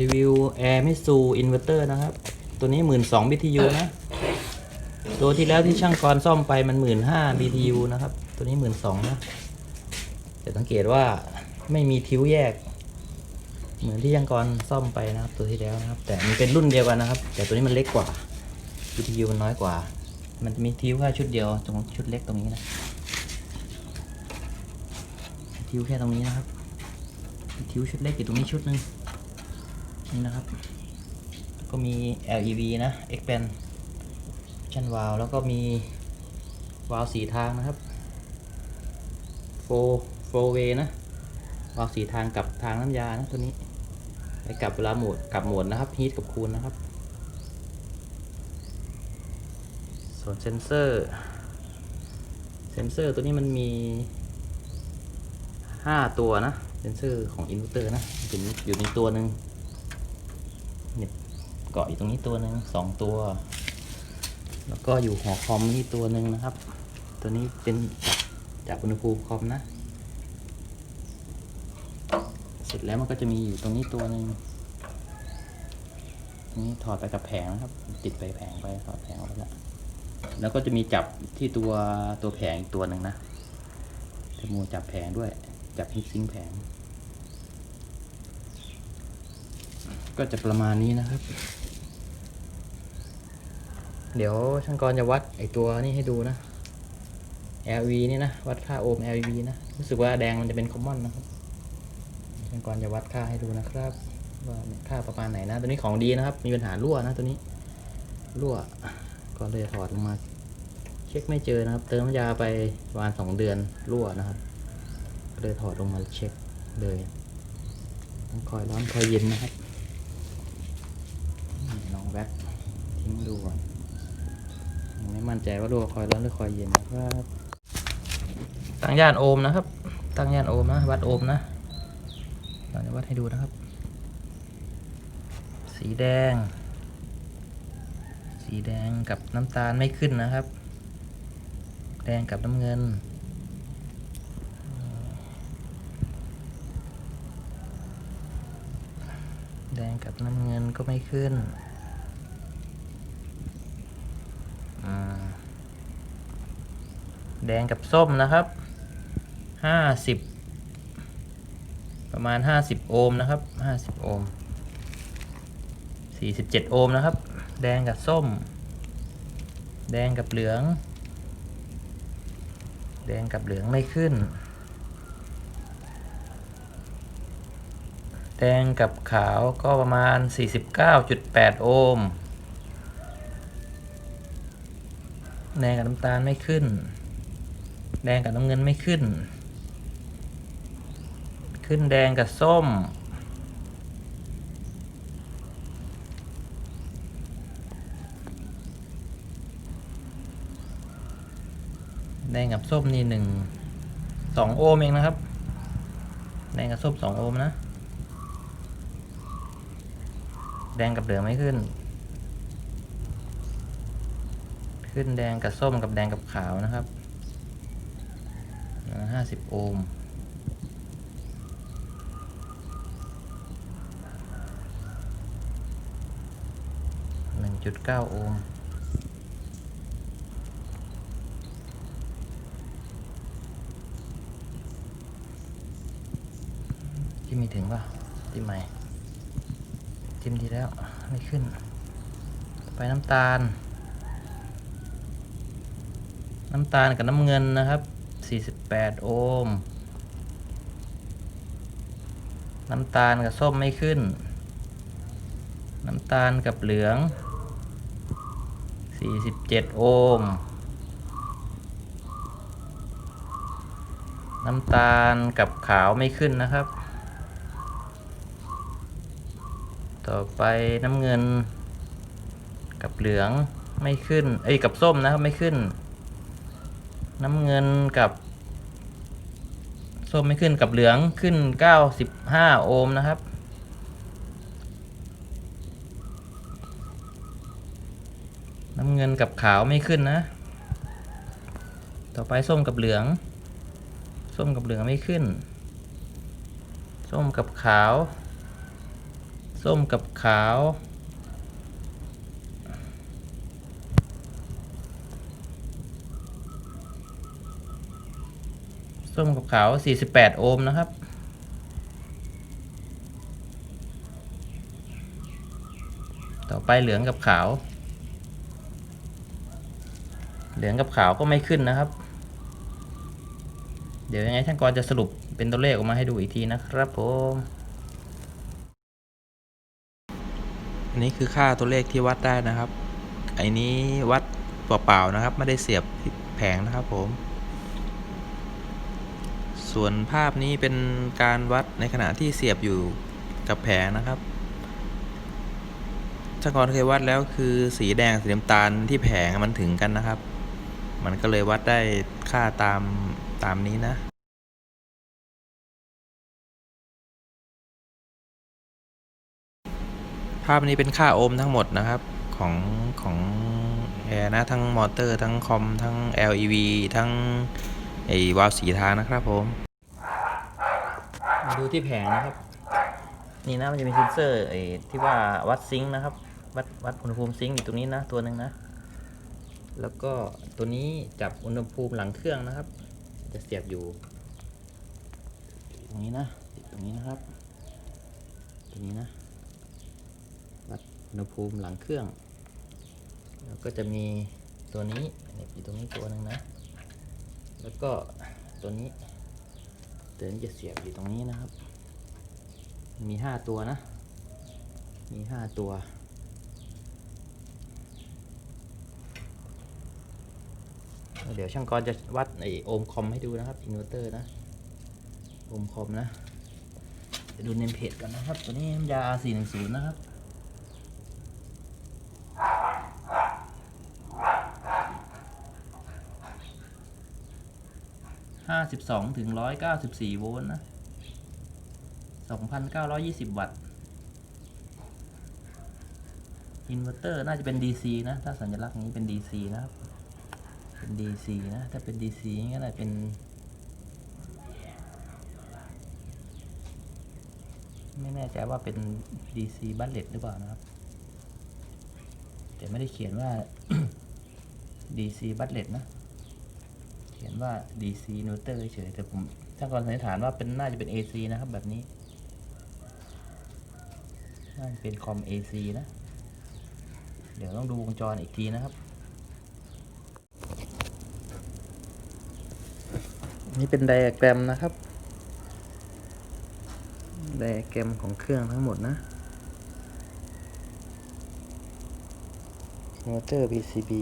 รีวิวแอร์มิสูอินเวอร์เตอร์นะครับ ตัวนี้ 12,000 BTU นะ ตัวที่แล้วที่ช่างกรซ่อมไปมัน 15,000 BTU นะครับ ตัวนี้ 12,000 นะจะสังเกตว่าไม่มีทิ้วแยก เหมือนที่ช่างกรซ่อมไปนะครับ ตัวที่แล้วนะครับ แต่มันเป็นรุ่นเดียวกันนะครับ แต่ตัวนี้มันเล็กกว่า BTU มันน้อยกว่า มันมีทิ้วแค่ชุดเดียวตรงชุดเล็กตรงนี้นะทิ้วแค่ตรงนี้นะครับทิ้วชุดเล็กอยู่ตรงนี้ชุดหนึ่ง นี่นะครับ ก็มี LED นะ expand ชั้นวาลแล้วก็มีวาลสีทางนะครับโฟโฟเวนะวาลสีทางกับทางน้ำยานะตัวนี้ไปกลับเวลาโหมดกลับโหมดนะครับฮีทกับคูลนะครับ ส่วนเซนเซอร์เซนเซอร์ตัวนี้มันมี 5 ตัวนะเซนเซอร์ของอินเวอร์เตอร์นะอยู่ในอยู่ในตัวหนึ่ง เกาะอยู่ตรงนี้ตัวหนึ่งสองตัว แล้วก็อยู่หัวคอมนี่ตัวหนึ่งนะครับ ตัวนี้เป็นจับบอุณหภูมิคอมนะ เสร็จแล้วมันก็จะมีอยู่ตรงนี้ตัวหนึ่งนี้ถอดไปกับแผงนะครับ ติดไปแผงไปถอดแผงไปแล้วแล้วก็จะมีจับที่ตัวตัวแผงอีกตัวหนึ่งนะเทมูจับแผงด้วย จับฮิตซิงแผง ก็จะประมาณนี้นะครับ เดี๋ยวช่างกรจะวัดไอตัวนี้ให้ดูนะ LV นี่นะ วัดค่าโอห์ม LV นะ รู้สึกว่าแดงมันจะเป็นคอมมอนนะครับ ช่างกรจะวัดค่าให้ดูนะครับ ว่าค่าประมาณไหนนะ ตัวนี้ของดีนะครับ มีปัญหารั่วนะตัวนี้รั่วก็เลยถอดลงมา เช็คไม่เจอนะครับ เติมน้ำยาไปประมาณสองเดือนรั่วนะครับ ก็เลยถอดลงมาเช็คเลยต้องคอยร้อนคอยเย็นนะครับลองแว็กทิ้งดูก่อน มั่นใจว่ารั่วคอยร้อนหรือคอยเย็นนะครับตั้งย่านโอห์มนะครับ ตั้งย่านโอห์มนะ วัดโอห์มนะเราจะวัดให้ดูนะครับ สีแดง สีแดงกับน้ำตาลไม่ขึ้นนะครับ แดงกับน้ำเงินแดงกับน้ำเงินก็ไม่ขึ้น แดงกับส้มนะครับห้าสิบประมาณห้าสิบโอห์มนะครับห้าสิบโอห์มสี่สิบเจ็ดโอห์มนะครับ แดงกับส้ม แดงกับเหลือง แดงกับเหลืองไม่ขึ้น แดงกับขาวก็ประมาณ 49.8 โอห์มแดงกับน้ำตาลไม่ขึ้น แดงกับน้ำเงินไม่ขึ้น ขึ้นแดงกับส้ม แดงกับส้มนี่หนึ่งสองโอห์มเองนะครับ แดงกับส้มสองโอห์มนะ แดงกับเหลืองไม่ขึ้น ขึ้นแดงกับส้มกับแดงกับขาวนะครับ ห้าสิบโอห์มหนึ่งจุดเก้าโอห์มจิ้มมีถึงป่ะจิ้มใหม่จิ้มดีแล้ว ไม่ขึ้น ไปน้ำตาล น้ำตาลกับน้ำเงินนะครับ 48 โอห์ม น้ำตาลกับส้มไม่ขึ้น น้ำตาลกับเหลือง 47 โอห์ม น้ำตาลกับขาวไม่ขึ้นนะครับ ต่อไปน้ำเงิน กับเหลืองไม่ขึ้น เอ้ย กับส้มนะครับไม่ขึ้น น้ำเงินกับ ส้มไม่ขึ้นกับเหลืองขึ้น 95 โอห์มนะครับ น้ำเงินกับขาวไม่ขึ้นนะ ต่อไปส้มกับเหลือง ส้มกับเหลืองไม่ขึ้น ส้มกับขาวสส้มกับขาว ส้มกับขาว 48 โอห์มนะครับ ต่อไปเหลืองกับขาว เหลืองกับขาวก็ไม่ขึ้นนะครับ เดี๋ยวยังไงท่านกรจะสรุปเป็นตัวเลขออกมาให้ดูอีกทีนะครับผมอันนี้คือค่าตัวเลขที่วัดได้นะครับไอ้นี้วัดเปล่าๆนะครับ ไม่ได้เสียบแผงนะครับผม ส่วนภาพนี้เป็นการวัดในขณะที่เสียบอยู่กับแผงนะครับช่างกรเคยวัดแล้วคือสีแดงสีน้ำตาลที่แผงมันถึงกันนะครับ มันก็เลยวัดได้ค่าตามตามนี้นะภาพนี้เป็นค่าโอห์มทั้งหมดนะครับของของแอร์นะทั้งมอเตอร์ทั้งคอมทั้ง LEV ทั้งไอวาล์วสีทางนะครับผม ดูที่แผงนะครับ นี่นะมันจะมีเซนเซอร์ไอ้ที่ว่าวัดซิงค์นะครับ วัดวัดอุณหภูมิซิงค์อยู่ตรงนี้นะตัวหนึ่งนะ แล้วก็ตัวนี้จับอุณหภูมิหลังเครื่องนะครับ จะเสียบอยู่ ตรงนี้นะติดตรงนี้นะครับตรงนี้นะวัดอุณหภูมิหลังเครื่อง แล้วก็จะมีตัวนี้อยู่ตรงนี้ตัวหนึ่งนะ แล้วก็ตัวนี้ เตัวนี้จะเสียบอยู่ตรงนี้นะครับ มีห้าตัวนะ มีห้าตัว เดี๋ยวช่างกรจะวัดไอโอห์มคอมให้ดูนะครับอินเวอร์เตอร์นะ โอห์มคอมนะ จะดูเนมเพจกันนะครับ ตัวนี้ยา 410 นะครับ ห้าสิบสองถึงร้อยเก้าสิบสี่โวลต์นะสองพันเก้าร้อยี่สิบวัตต์อินเวอร์เตอร์น่าจะเป็น DC นะ ถ้าสัญลักษณ์นี้เป็น DC นะครับ เป็น DC นะ ถ้าเป็น DC งั้นอะไรเป็นไม่แน่ใจว่าเป็น DC บัตเลตหรือเปล่านะครับ แต่ไม่ได้เขียนว่า DC บัตเลตนะ เขียนว่า DC n e w t e r เฉยแต่ผมถ้าก่อนสันนิษฐานว่าเป็นน่าจะเป็น AC นะครับ แบบนี้ น่าจะเป็นคอม AC นะ เดี๋ยวต้องดูวงจรอีกทีนะครับ นี่เป็นไดอะแกรมนะครับ ไดอะแกรมของเครื่องทั้งหมดนะมอเตอร์ PCB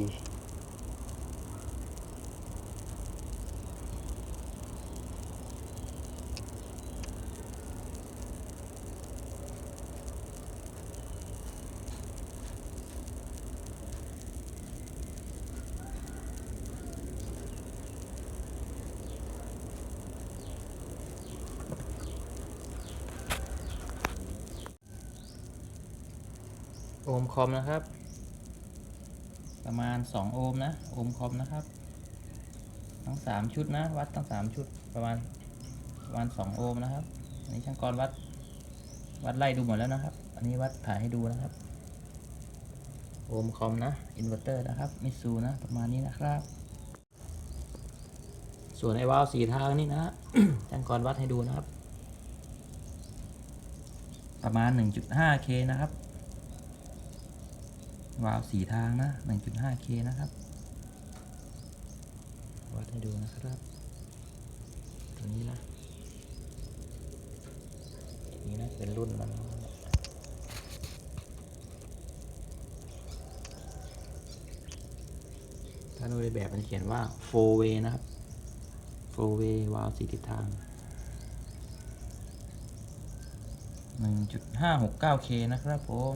ห์มคอมนะครับ ประมาณ 2 โอห์มนะ โอห์มคอมนะครับ ทั้ง 3 ชุดนะ วัดทั้ง 3 ชุดประมาณประมาณ 2 โอห์มนะครับอันนี้ช่างกรวัดวัดไล่ดูหมดแล้วนะครับ อันนี้วัดถ่ายให้ดูนะครับ โอห์มคอมนะ อินเวอร์เตอร์นะครับ มิสูนะ ประมาณนี้นะครับ ส่วนไอ้วาล์วสีทางนี่นะช่างกรวัดให้ดูนะครับประมาณ 1.5K นะครับ วาล์วสีทางนะ 1.5K นะครับ วัดให้ดูนะครับ ตัวนี้นะนี่นะเป็นรุ่นมันถ้าดูในแบบมันเขียนว่า4 way นะครับ4 way วาล์วสีทิศทาง 1.569K นะครับผม